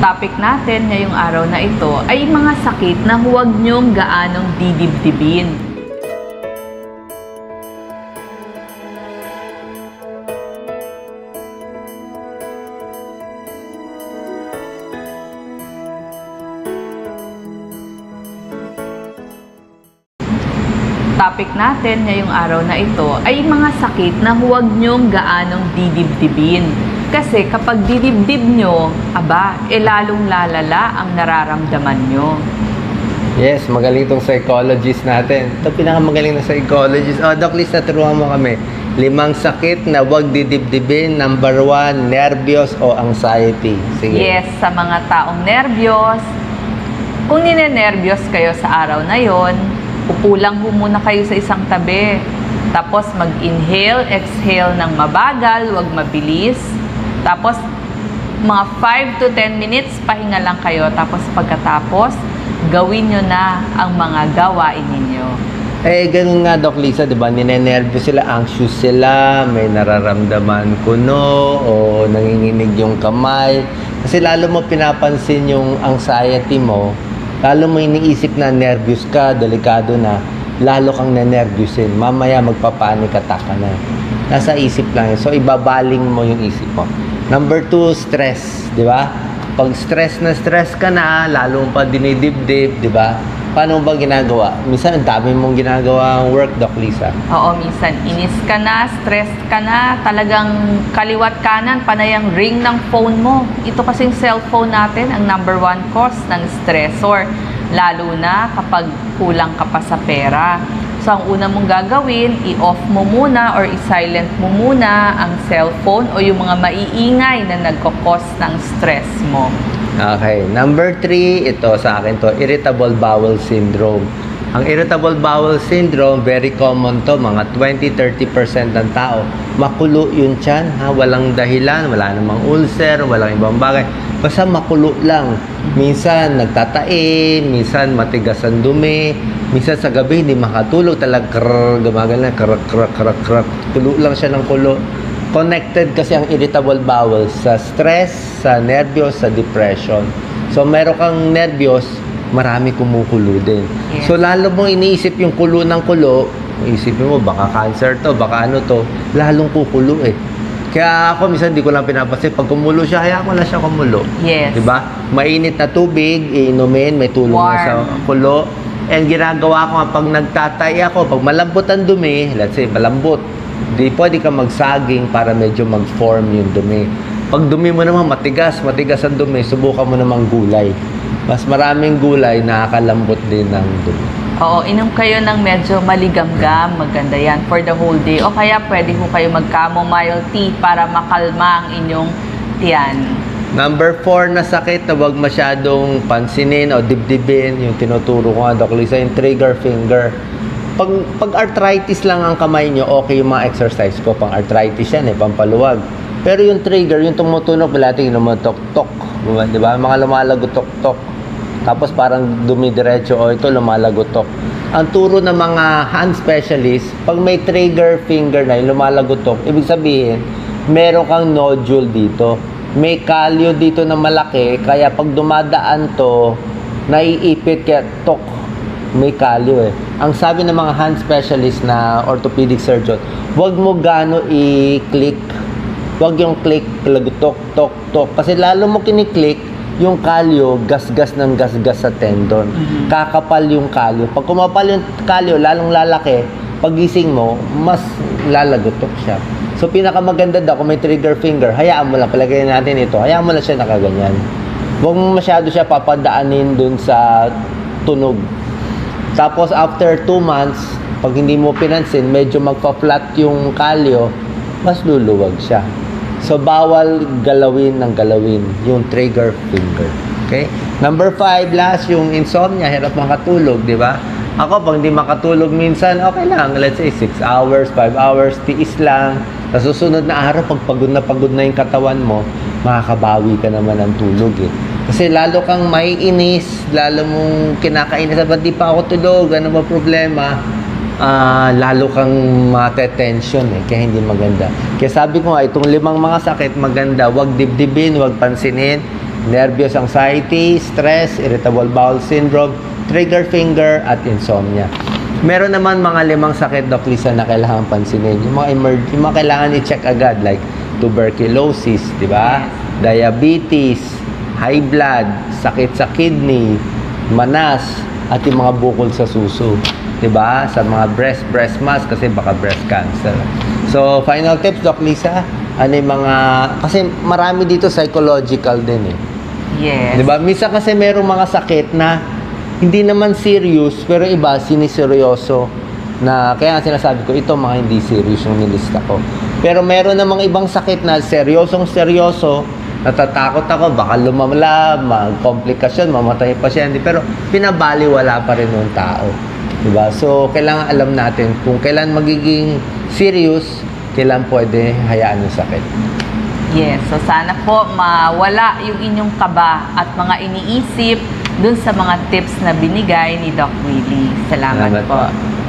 topic natin ngayong araw na ito ay mga sakit na huwag niyong gaanong didibdibin. Topic natin ngayong araw na ito ay mga sakit na huwag niyong gaanong didibdibin. Kasi kapag didibdib nyo, aba, e lalong lalala ang nararamdaman nyo. Yes, magaling itong psychologist natin. Ito pinakamagaling na psychologist. Oh, Doc Liz, naturuan mo kami. Limang sakit na huwag didibdibin. Number one, nervyos o anxiety. Sige. Yes, sa mga taong nervyos, kung ninenervyos kayo sa araw na yon, upo lang ho muna kayo sa isang tabi. Tapos mag-inhale, exhale ng mabagal, wag mabilis. Tapos mga 5 to 10 minutes, pahinga lang kayo. Tapos pagkatapos, gawin nyo na ang mga gawain ninyo. Eh, ganun nga, Doc Lisa, di ba? Ninenervyos sila, anxious sila, may nararamdaman kuno o nanginginig yung kamay. Kasi lalo mo pinapansin yung anxiety mo, lalo mo iniisip na nervous ka, delikado na, lalo kang nanervyusin. Mamaya magpapanik attack ka na. Nasa isip lang yun. So, ibabaling mo yung isip mo. Number two, stress. Di ba? Pag stress na stress ka na, lalo pa dinidibdib, di ba? Paano ba ginagawa? Minsan, ang dami mong ginagawa ang work, Doc Lisa. Oo, minsan inis ka na, stress ka na, talagang kaliwat kanan, panay ang ring ng phone mo. Ito kasing cellphone natin, ang number one cause ng stressor. Lalo na kapag kulang ka pa sa pera. So, ang una mong gagawin, i-off mo muna or i-silent mo muna ang cellphone o yung mga maiingay na nagkakos ng stress mo. Okay. Number three, ito sa akin to, irritable bowel syndrome. Ang irritable bowel syndrome, very common to, mga 20-30% ng tao. Makulo yung tiyan, ha? walang dahilan, wala namang ulcer, walang ibang bagay. Basta makulo lang. Minsan nagtatae, minsan matigas ang dumi, minsan sa gabi hindi makatulog, talag krrr, gumagana, krrr, krrr, krrr, krrr. Kulo lang siya ng kulo connected kasi ang irritable bowel sa stress, sa nervyos, sa depression. So, meron kang nervyos, marami kumukulo din. Yes. So, lalo mo iniisip yung kulo ng kulo, isipin mo, baka cancer to, baka ano to, lalong kukulo eh. Kaya ako, minsan di ko lang pinapansin, pag kumulo siya, hayaan ko lang siya kumulo. Yes. Diba? Mainit na tubig, iinumin, may tulong Warm. na sa kulo. And ginagawa ko nga, pag nagtatay ako, pag malambot ang dumi, let's say, malambot, di pwede ka magsaging para medyo mag-form yung dumi. Pag dumi mo naman matigas, matigas ang dumi, subukan mo namang gulay. Mas maraming gulay, nakakalambot din ng dumi. Oo, inom kayo ng medyo maligamgam, maganda yan for the whole day. O kaya pwede ho kayo mag-chamomile tea para makalma ang inyong tiyan. Number four na sakit na wag masyadong pansinin o dibdibin, yung tinuturo ko nga, Doc Lisa, yung trigger finger. Pag, pag arthritis lang ang kamay nyo, okay yung mga exercise ko. Pang arthritis yan eh, pampaluwag. Pero yung trigger, yung tumutunog, palati yung lumatok-tok. Di ba? Mga lumalagotok-tok. Tapos parang dumidiretso, o ito lumalagotok. Ang turo ng mga hand specialist, pag may trigger finger na yung lumalagotok, ibig sabihin, meron kang nodule dito. May kalyo dito na malaki, kaya pag dumadaan to, naiipit kaya tok, may kalyo eh. Ang sabi ng mga hand specialist na orthopedic surgeon, wag mo gano i-click. Wag yung click, lagutok, tok, tok. Kasi lalo mo kiniklik, yung kalyo, gasgas ng gasgas sa tendon. Kakapal yung kalyo. Pag kumapal yung kalyo, lalong lalaki, pagising mo, mas lalagotok siya. So, pinakamaganda daw kung may trigger finger, hayaan mo lang, palagay natin ito, hayaan mo lang siya nakaganyan. Huwag mo masyado siya papadaanin dun sa tunog. Tapos, after 2 months, pag hindi mo pinansin, medyo magpa-flat yung kalyo, mas luluwag siya. So, bawal galawin ng galawin yung trigger finger. Okay? Number five, last, yung insomnia, hirap makatulog, di ba? Ako, pag hindi makatulog minsan, okay lang. Let's say, 6 hours, 5 hours, tiis lang. Sa susunod na araw, pag pagod na pagod na yung katawan mo, makakabawi ka naman ng tulog eh. Kasi lalo kang may inis, lalo mong kinakainis, ba't di pa ako tulog, ano ba problema? Ah, lalo kang mate-tension eh, kaya hindi maganda. Kaya sabi ko nga, itong limang mga sakit, maganda, wag dibdibin, wag pansinin, nervous anxiety, stress, irritable bowel syndrome, trigger finger, at insomnia. Meron naman mga limang sakit, Doc Lisa, na kailangan pansinin. Yung mga emerg yung mga kailangan i-check agad like tuberculosis, di ba? Diabetes, high blood, sakit sa kidney, manas, at yung mga bukol sa suso. 'Di ba? Sa mga breast breast mask kasi baka breast cancer. So, final tips Doc Lisa, ano yung mga kasi marami dito psychological din eh. Yes. 'Di ba? Minsan kasi merong mga sakit na hindi naman serious pero iba siniseryoso na kaya nga sinasabi ko ito mga hindi serious yung nilista ko. Pero meron namang ibang sakit na seryosong seryoso natatakot ako baka lumamla, magkomplikasyon, mamatay pasyente pero pinabaliwala pa rin ng tao. 'Di ba? So kailangan alam natin kung kailan magiging serious, kailan pwede hayaan yung sakit. Yes, so sana po mawala yung inyong kaba at mga iniisip dun sa mga tips na binigay ni Doc Willie. Salamat, Salamat po. po.